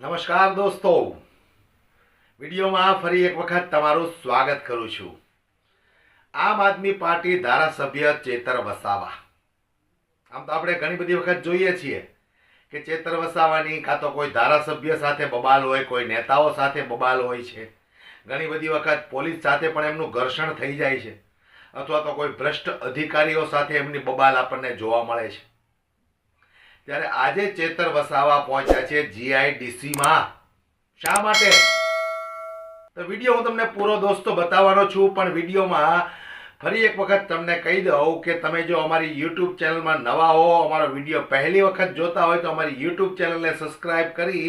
નમસ્કાર દોસ્તો. વિડીયોમાં ફરી એક વખત તમારું સ્વાગત કરું છું. આમ આદમી પાર્ટી ધારાસભ્ય ચેતર વસાવા. આમ તો આપણે ઘણી બધી વખત જોઈએ છીએ કે ચેતર વસાવાની કાં તો કોઈ ધારાસભ્ય સાથે બબાલ હોય, કોઈ નેતાઓ સાથે બબાલ હોય છે. ઘણી બધી વખત પોલીસ સાથે પણ એમનું ઘર્ષણ થઈ જાય છે. અથવા તો કોઈ ભ્રષ્ટ અધિકારીઓ સાથે એમની બબાલ આપણને જોવા મળે છે. ત્યારે આજે ચેતર વસાવા પહોંચ્યા છે જીઆઈડીસીમાં શા માટે? તો વીડિયો હું તમને પૂરો દોસ્તો બતાવવાનો છું, પણ વિડીયોમાં ફરી એક વખત તમને કહી દઉં કે તમે જો અમારી યુટ્યુબ ચેનલમાં નવા હો, અમારો વીડિયો પહેલી વખત જોતા હોય તો અમારી યુટ્યુબ ચેનલને સબસ્ક્રાઇબ કરી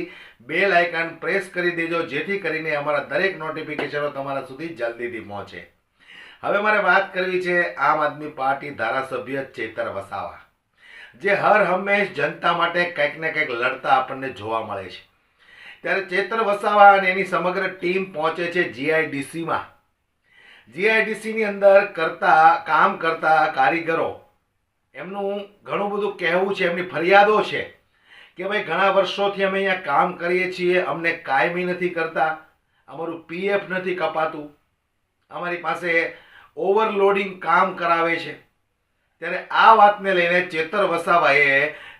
બેલ આઇકન પ્રેસ કરી દેજો, જેથી કરીને અમારા દરેક નોટિફિકેશનો તમારા સુધી જલ્દીથી પહોંચે. હવે મારે વાત કરવી છે આમ આદમી પાર્ટી ધારાસભ્ય ચેતર વસાવા. જે હર હંમેશ જનતા માટે કંઈક ને કંઈક લડતા આપણને જોવા મળે છે. ત્યારે ચેતર વસાવા અને એની સમગ્ર ટીમ પહોંચે છે જીઆઈડીસીમાં. જીઆઈડીસીની અંદર કરતા, કામ કરતા કારીગરો, એમનું ઘણું બધું કહેવું છે, એમની ફરિયાદો છે કે ભાઈ, ઘણા વર્ષોથી અમે અહીંયા કામ કરીએ છીએ, અમને કાયમી નથી કરતા, અમારું પીએફ નથી કપાતું, અમારી પાસે ઓવરલોડિંગ કામ કરાવે છે. ત્યારે આ વાતને લઈને ચેતર વસાવાએ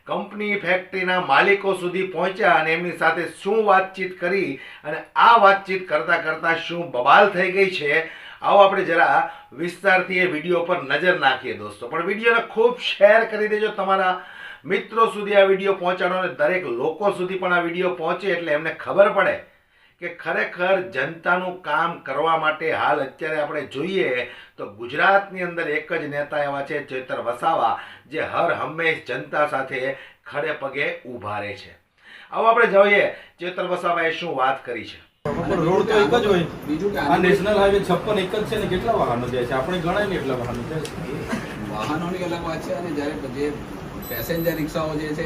કંપની ફેક્ટરીના માલિકો સુધી પહોંચ્યા અને એમની સાથે શું વાતચીત કરી અને આ વાતચીત કરતાં કરતાં શું બબાલ થઈ ગઈ છે, આવો આપણે જરા વિસ્તારથી એ વીડિયો પર નજર નાખીએ દોસ્તો. પણ વિડીયોને ખૂબ શેર કરી દેજો તમારા મિત્રો સુધી આ વીડિયો પહોંચાડો અને દરેક લોકો સુધી પણ આ વીડિયો પહોંચે એટલે એમને ખબર પડે. કે ખરેખર જનતાનું કામ કરવા માટે હાલ અત્યારે આપણે જોઈએ તો ગુજરાતની અંદર એક જ નેતા એવા છે ચેતર વસાવા જે હર હંમેશ જનતા સાથે ખડે પગે ઊભા રહે છે. આવો આપણે જોઈએ ચેતર વસાવાએ શું વાત કરી છે. રોડ તો એક જ હોય. બીજું કે આ નેશનલ હાઈવે છપ્પન એક જ છે ને કેટલા વાહનો જાય છે? આપણે ગણાય ને એટલા વાહનો. જાય છે વાહનોની અલગ વાત છે અને જ્યારે જે પેસેન્જર રિક્ષાઓ જે છે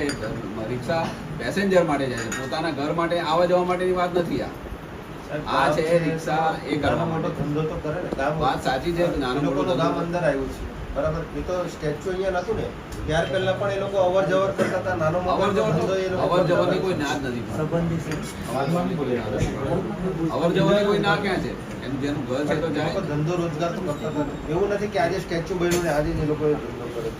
રિક્ષા પેસેન્જર માટે જાય છે. પોતાના ઘર માટે આવવા જવા માટેની વાત નથી આ. આ છે રિક્ષા એ કરવા મોટો માટે. ધંધો તો કરે ને ગામ વાત સાચી છે નાનો મોટો તો ગામ અંદર આવ્યું છે. બરાબર? એ તો સ્ટેચ્યુ અહીંયા નતું ને. ત્યાર પહેલા પણ એ લોકો અવર જવર કરતા હતા નાનો મોટો અવર જવર અવર જવરની કોઈ ના જ નથી અવર જવરની કોઈ ના ક્યાં છે? એમ જેનું ઘર છે તો જાય. ધંધો રોજગાર તો કરતા હતા. એવું નથી કે આજે સ્ટેચ્યુ બન્યું ને આજે એ લોકો ધંધો કર્યો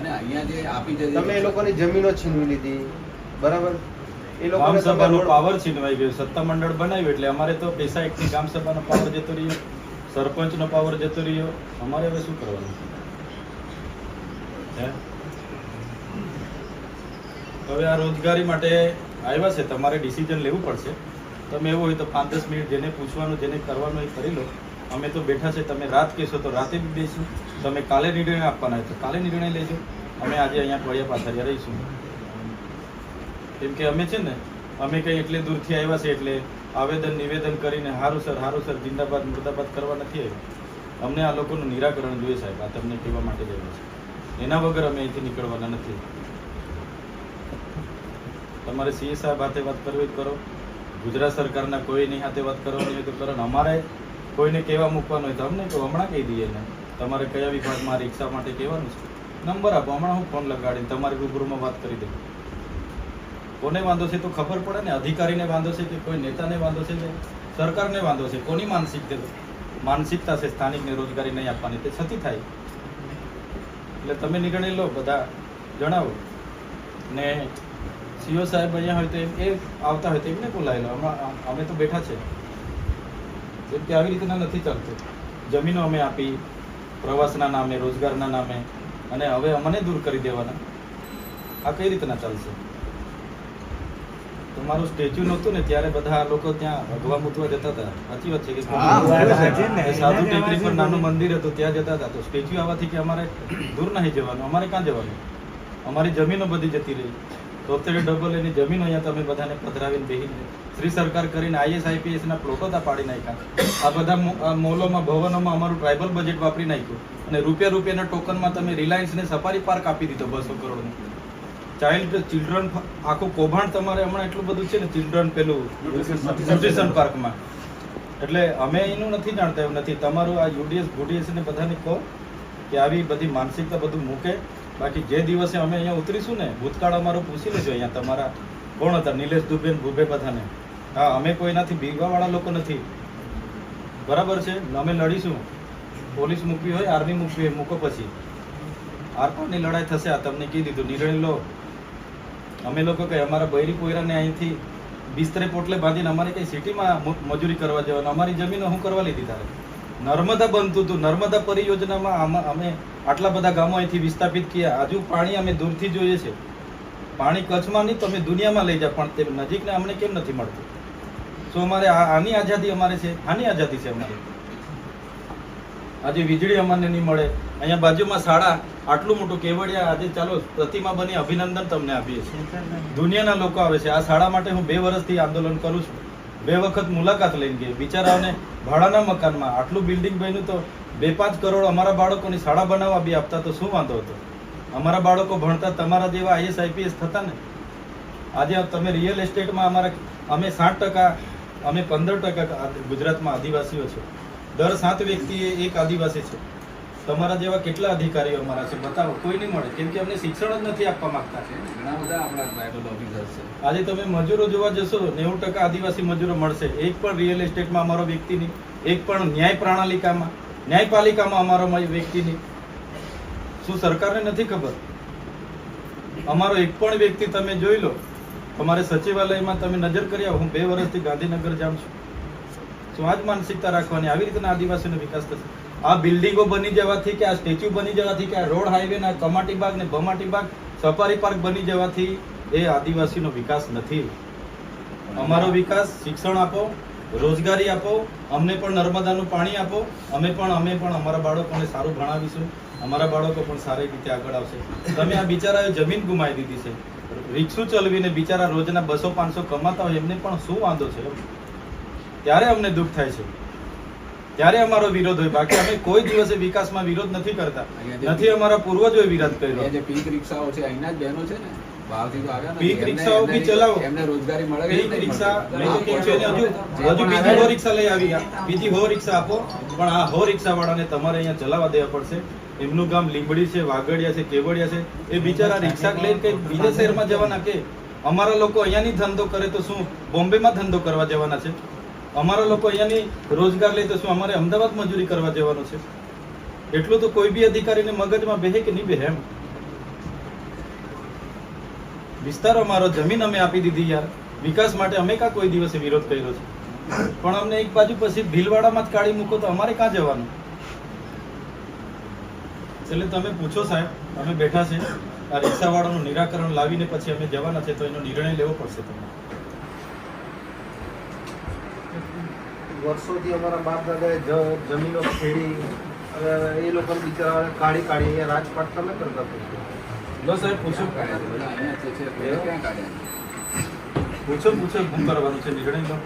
અને અહીંયા જે આપી દે તમે એ લોકોની જમીનો છીનવી લીધી. બરાબર? એ ગામ લોકોને તમે સભાનો રોડ- પાવર છીનવાઈ ગયો. સત્તા મંડળ બનાવ્યું એટલે અમારે તો પૈસા એકની ગામ સભાનો પાવર જતો રહ્યો. સરપંચનો પાવર જતો રહ્યો. અમારે હવે શું કરવાનું? હે? હવે આ રોજગારી માટે આવ્યા છે. તમારે ડિસિઝન લેવું પડશે. તમે એવું હોય તો પાંચ દસ મિનિટ જેને પૂછવાનું જેને કરવાનું એ કરી લો. અમે તો બેઠા છે. તમે રાત કહેશો તો રાતે બી બેસીશું. તમે કાલે નિર્ણય આપવાના તો કાલે નિર્ણય લેજો. અમે આજે અહીંયા પડ્યા પાછળ રહીશું. કેમ કે અમે છે ને, અમે કંઈ એટલે દૂરથી આવ્યા છે એટલે આવેદન, નિવેદન કરીને હારું સર હારું સર, જિંદાબાદ, મુર્દાબાદ કરવા નથી આવ્યા. અમને આ લોકોનું નિરાકરણ જોઈએ સાહેબ, આ તમને કહેવા માટે જ છે એના વગર અમે અહીંથી નીકળવાના નથી. તમારે સીએ સાહેબ હાથે વાત કરવી કરો. ગુજરાત સરકારના કોઈની હાથે વાત કરવાની હોય તો કરો. અમારે કોઈને કહેવા મૂકવાનું હોય તો અમને કહો, હમણાં કહી દઈએ ને તમારે કયા વિભાગમાં રિક્ષા માટે કહેવાનું છે? નંબર આપો, હમણાં હું ફોન લગાડીને તમારી રૂબરૂમાં વાત કરી દઉં. કોને વાંધો છે તો ખબર પડે ને, અધિકારીને વાંધો છે કે કોઈ નેતાને વાંધો છે કે સરકારને વાંધો છે, કોની માનસિક માનસિકતા છે, સ્થાનિકને રોજગારી નહીં આપવાની, તે છતી થાય. એટલે તમે નિર્ણય લો, બધા જણાવો. ને સીઓ સાહેબ અહીંયા હોય તો એ આવતા હોય તો એમને બોલાવી લો. અમે તો બેઠા છે. જેમ કે આવી રીતના નથી ચાલતું. જમીનો અમે આપી પ્રવાસના નામે રોજગારના નામે અને હવે અમને દૂર કરી દેવાના. આ કઈ રીતના ચાલશે? તમારું સ્ટેચ્યુ નહોતું ને ત્યારે બધા લોકો ત્યાં ભગવા મૂતવા જતા હતા. સાચી વાત છે કે સાધુ ટેકરી પર નાનું મંદિર હતું ત્યાં જતા હતા. તો સ્ટેચ્યુ આવવાથી કે અમારે દૂર નહીં જવાનું. અમારે ક્યાં જવાનું? અમારી જમીનો બધી જતી રહી. તો અત્યારે ડબલ એની જમીન અહીંયા તમે બધાને પધરાવીને બેહીને શ્રી સરકાર કરીને આઈએસ આઈપીએસ ના પ્લોટો તા પાડી નાખ્યા. આ બધા મોલોમાં ભવનોમાં અમારું ટ્રાઇબલ બજેટ વાપરી નાખ્યું. અને રૂપિયા રૂપિયાના ટોકનમાં તમે રિલાયન્સને સફારી પાર્ક આપી દીધો બસો કરોડનું. ચાઇલ્ડ ચિલ્ડ્રન આખું કૌભાંડ તમારે હમણાં એટલું બધું છે ને ચિલ્ડ્રન પેલું ન્યુટ્રિશન પાર્કમાં એટલે અમે એનું નથી જાણતા એવું નથી. તમારું આ યુડીએસ ગુડીએસ ને બધાને કહો કે આવી બધી માનસિકતા બધું મૂકે. બાકી જે દિવસે અમે અહીંયા ઉતરીશું ને ભૂતકાળ અમારો પૂછી લેજો અહીંયા તમારા કોણ હતા નિલેશ દુબે ભૂભે પથાને હા, અમે કોઈનાથી ભીગવાવાળા લોકો નથી. બરાબર છે? અમે લડીશું. પોલીસ મૂકવી હોય, આર્મી મૂકવી હોય, મૂકો પછી. આરપારની લડાઈ થશે? આ તમને કહી દીધું. નિર્ણય લો. અમે લોકો કંઈ અમારા બૈરી કોયરાને અહીંથી બિસ્તરે પોટલે બાંધીને અમારે કંઈ સિટીમાં મજૂરી કરવા જવાનું? અમારી જમીનો હું કરવા લીધી તારે? નર્મદા બનતું હતું. નર્મદા પરિયોજનામાં આમાં, અમે આટલા બધા ગામો અહીંથી વિસ્થાપિત કર્યા. હજુ પાણી અમે દૂરથી જોઈએ છે. પાણી કચ્છમાં નહીં, તમે દુનિયામાં લઈ જાઓ. પણ તે નજીકને અમને કેમ નથી મળતું? શું અમારે આની આઝાદી અમારે છે. આની આઝાદી છે અમારી. આજે વીજળી અમને નહીં મળે. અહીંયા બાજુમાં શાળા, આટલું મોટું કેવડિયા આજે ચાલો પ્રતિમા બની, અભિનંદન તમને આપીએ છીએ. દુનિયાના લોકો આવે છે. આ શાળા માટે હું બે વર્ષથી આંદોલન કરું છું. બે વખત મુલાકાત લઈને ગઈ. બિચારાઓને ભાડાના મકાનમાં આટલું બિલ્ડિંગ બન્યું તો બે પાંચ કરોડ અમારા બાળકોની શાળા બનાવવા બી આપતા તો શું વાંધો હતો? અમારા બાળકો ભણતા તમારા જેવા આઈએસ આઈપીએસ થતા ને? આજે તમે રિયલ એસ્ટેટમાં અમારા અમે સાઠ ટકા અમે પંદર ટકા ગુજરાતમાં આદિવાસીઓ છે. દર સાત વ્યક્તિએ એક આદિવાસી છે. તમારા જેવા કેટલા અધિકારીઓ અમારા છે? બતાવો. કોઈ નહીં મળે. કેમ કે અમને શિક્ષણ જ નથી આપવા માંગતા. છે. ઘણા બધા આપણા ટ્રાઇબલ ઓફિસર છે. આજે તમે મજૂરો જોવા જશો નેવું ટકા આદિવાસી મજૂરો મળશે. એક પણ રિયલ એસ્ટેટમાં અમારો વ્યક્તિ નહીં. એક પણ ન્યાય પ્રણાલિકામાં ન્યાયપાલિકામાં અમારો વ્યક્તિ નહીં. શું સરકારને નથી ખબર? અમારો એક પણ વ્યક્તિ તમે જોઈ લો. અમારે સચિવાલયમાં તમે નજર કરી આવો. હું બે વર્ષથી ગાંધીનગર જાઉં છું. શું આ માનસિકતા રાખવાની? આવી રીતના આદિવાસીનો વિકાસ થશે. આ બિલ્ડિંગો બની જવાથી કે આ સ્ટેચ્યુ બની જવાથી કે આ રોડ હાઈવે ના કમાટી બાગ ને બમાટી બાગ, સફારી પાર્ક બની જવાથી એ આદિવાસીનો વિકાસ નથી. અમારો વિકાસ શિક્ષણ આપો, રોજગારી આપો, અમને પણ નર્મદાનું પાણી આપો. અમે પણ અમે પણ અમારા બાળકોને સારું ભણાવીશું. અમારા બાળકો પણ સારી રીતે આગળ આવશે. તમે આ બિચારાએ જમીન ગુમાવી દીધી છે. રિક્ષુ ચલાવીને બિચારા રોજના બસો પાંચસો કમાતા હોય એમને પણ શું વાંધો છે? ત્યારે અમને દુઃખ થાય છે. ત્યારે અમારો વિરોધ હોય. બાકી અમે કોઈ દિવસે વિકાસમાં વિરોધ નથી કરતા. નથી અમારા પૂર્વજોએ વિરોધ કર્યો. જે પીક રિક્ષાઓ છે અહીંના જ બહેનો છે ને? બહારથી તો આવ્યા નથી. પીક રિક્ષાઓ બી ચલાવો. એમને રોજગારી મળે પીક રિક્ષા મળતી? મેં તો કેમ છે ને હજુ હજુ બીજી હો રિક્ષા લઈ આવી. બીજી હો રિક્ષા આપો. પણ આ હો રિક્ષા વાળાને તમારે અહીંયા ચલાવવા દેવા પડશે. એમનું ગામ લીંબડી છે, વાગડિયા છે, કેવડિયા છે. એ બિચારા રિક્ષા લઈને કઈ બીજા શહેરમાં જવાના કે અમારા લોકો અહીંયાની ધંધો કરે તો શું? બોમ્બેમાં ધંધો કરવા જવાના છે? અમારા લોકો અહીંયાની રોજગાર લે તો શું? અમારે અમદાવાદ મજૂરી કરવા જવાનું છે? એટલું તો કોઈ બી અધિકારીને મગજમાં બેહે કે નહીં બેહે એમ? વિસ્તાર અમારો જમીન અમે આપી દીધી યાર. વિકાસ માટે અમે કા કોઈ દિવસે વિરોધ કર્યો છે? પણ અમને એક બાજુ પછી ભીલવાડામાં જ કાઢી મૂકો તો અમારે ક્યાં જવાનું? એટલે તમે પૂછો સાહેબ અમે બેઠા છે આ રિક્ષાવાળાનું નિરાકરણ લાવીને પછી અમે જવાના છે તો એનો નિર્ણય લેવો પડશે તમને. વર્ષોથી અમારા બાપ દાદાએ જમીનો ખેડી એ લોકો બિચારા કાઢી કાઢી રાજપાટ તમે કરતા હતા. લો સાહેબ પૂછો. પૂછો પૂછો શું કરવાનું છે નિર્ણય લો.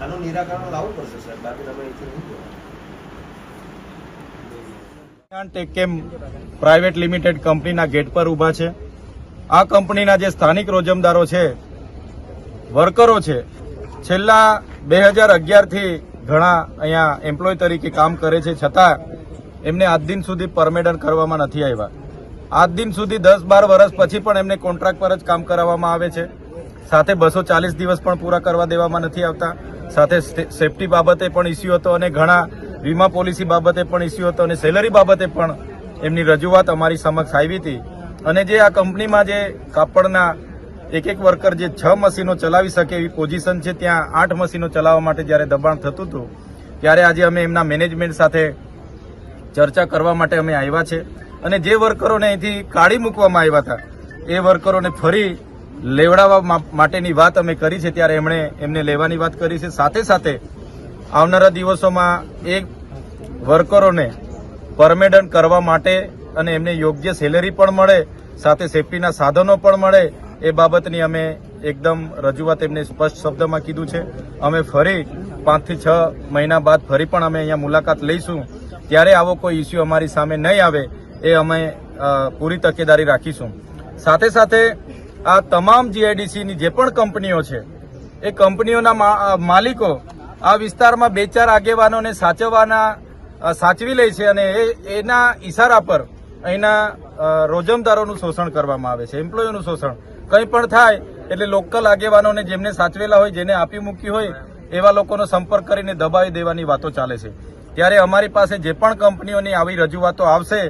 આનું નિરાકરણ લાવવું પડશે સાહેબ બાકી તમે અહીંથી નહીં ટેકેમ પ્રાઇવેટ લિમિટેડ કંપનીના ગેટ પર ઊભા છે? આ કંપનીના જે સ્થાનિક રોજમદારો છે, વર્કરો છે, છેલ્લા બે હજાર અગિયારથી ઘણા અહીંયા એમ્પ્લોય તરીકે કામ કરે છે. છતાં એમને આજ દિન સુધી પરમેડન કરવામાં નથી આવ્યા. આજ દિન સુધી દસ બાર વર્ષ પછી પણ એમને કોન્ટ્રાક્ટ પર જ કામ કરાવવામાં આવે છે. સાથે બસો ચાલીસ દિવસ પણ પૂરા કરવા દેવામાં નથી આવતા. સાથે સેફટી બાબતે પણ ઇસ્યુ હતો અને ઘણા વીમા પોલિસી બાબતે પણ ઇસ્યુ હતો અને સેલરી બાબતે પણ એમની રજૂઆત અમારી સમક્ષ આવી હતી. અને જે આ કંપનીમાં જે કાપડના એક એક વર્કર જે છ મશીનો ચલાવી શકે એવી પોઝિશન છે, ત્યાં આઠ મશીનો ચલાવવા માટે જ્યારે દબાણ થતું હતું, ત્યારે આજે અમે એમના મેનેજમેન્ટ સાથે ચર્ચા કરવા માટે અમે આવ્યા છે. અને જે વર્કરોને અહીંથી કાઢી મૂકવામાં આવ્યા હતા, એ વર્કરોને ફરી લેવડાવવા માટેની વાત અમે કરી છે. ત્યારે એમણે એમને લેવાની વાત કરી છે. સાથે સાથે આવનારા દિવસોમાં એ વર્કરોને પરમેડન કરવા માટે અને એમને યોગ્ય સેલેરી પણ મળે, સાથે સેફટીના સાધનો પણ મળે, એ બાબતની અમે એકદમ રજૂઆત એમને સ્પષ્ટ શબ્દમાં કીધું છે. અમે ફરી પાંચથી છ મહિના બાદ ફરી પણ અમે અહીંયા મુલાકાત લઈશું. ત્યારે આવો કોઈ ઇસ્યુ અમારી સામે નહીં આવે, એ અમે પૂરી તકેદારી રાખીશું. સાથે સાથે આ તમામ જીઆઈડીસીની જે પણ કંપનીઓ છે, એ કંપનીઓના માલિકો આ વિસ્તારમાં બે ચાર આગેવાનોને સાચવવાના સાચવી લે છે અને એના ઈશારા પર અહીંના રોજમદારોનું શોષણ કરવામાં આવે છે એમ્પ્લોયીનું શોષણ. કંઈ પણ થાય, એટલે લોકલ આગેવાનોને જેમને સાચવેલા હોય, જેને આપી મૂકી હોય, એવા લોકોનો સંપર્ક કરીને દબાવી દેવાની વાતો ચાલે છે. ત્યારે અમારી પાસે જે પણ કંપનીઓની આવી રજૂઆતો આવશે,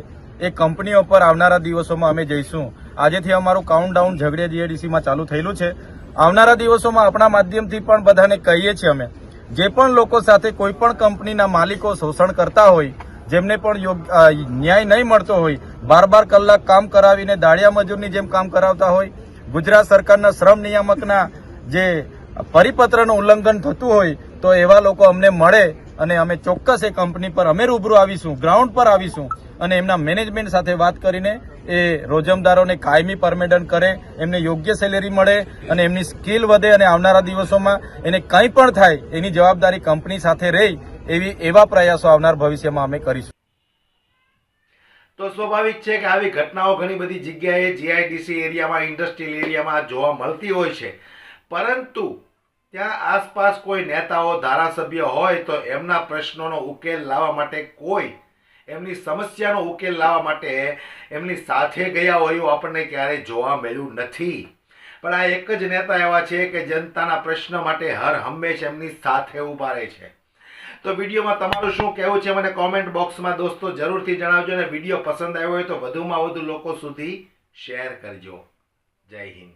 એ કંપનીઓ પર આવનારા દિવસોમાં અમે જઈશું. આજેથી અમારું કાઉન્ટડાઉન ઝઘડિયા જીએડીસીમાં ચાલુ થયેલું છે. આવનારા દિવસોમાં આપણા માધ્યમથી પણ બધાને કહીએ છીએ અમે જે પણ લોકો સાથે કોઈ પણ કંપનીના માલિકો શોષણ કરતા હોય, જેમને પણ ન્યાય નહીં મળતો હોય બાર બાર કલાક કામ કરાવીને દાળિયા મજૂરની જેમ કામ કરાવતા હોય, ગુજરાત સરકારના શ્રમ નિયામકના જે પરિપત્રનું ઉલ્લંઘન થતું હોય, તો એવા લોકો અમને મળે અને અમે ચોક્કસ એ કંપની પર અમે રૂબરૂ આવીશું, ગ્રાઉન્ડ પર આવીશું અને એમના મેનેજમેન્ટ સાથે વાત કરીને એ રોજમદારોને કાયમી પરમેડન કરે, એમને યોગ્ય સેલેરી મળે અને એમની સ્કિલ વધે અને આવનારા દિવસોમાં એને કંઈ પણ થાય, એની જવાબદારી કંપની સાથે રહી એવી, એવા પ્રયાસો આવનાર ભવિષ્યમાં અમે કરીશું. તો સ્વાભાવિક છે કે આવી ઘટનાઓ ઘણી બધી જગ્યાએ જીઆઈડીસી એરિયામાં ઇન્ડસ્ટ્રીયલ એરિયામાં જોવા મળતી હોય છે. પરંતુ ત્યાં આસપાસ કોઈ નેતાઓ, ધારાસભ્ય હોય તો એમના પ્રશ્નોનો ઉકેલ લાવવા માટે કોઈ, એમની સમસ્યાનો ઉકેલ લાવવા માટે એમની સાથે ગયા હોય એવું આપણને ક્યારેય જોવા મળ્યું નથી. પણ આ એક જ નેતા એવા છે કે જનતાના પ્રશ્ન માટે હર હંમેશ એમની સાથે ઊભા રહે છે. તો વિડીયોમાં તમારું શું કહેવું છે મને કોમેન્ટ બોક્સમાં દોસ્તો જરૂરથી જણાવજો અને વીડિયો પસંદ આવ્યો હોય તો વધુમાં વધુ લોકો સુધી શેર કરજો. જય હિન્દ.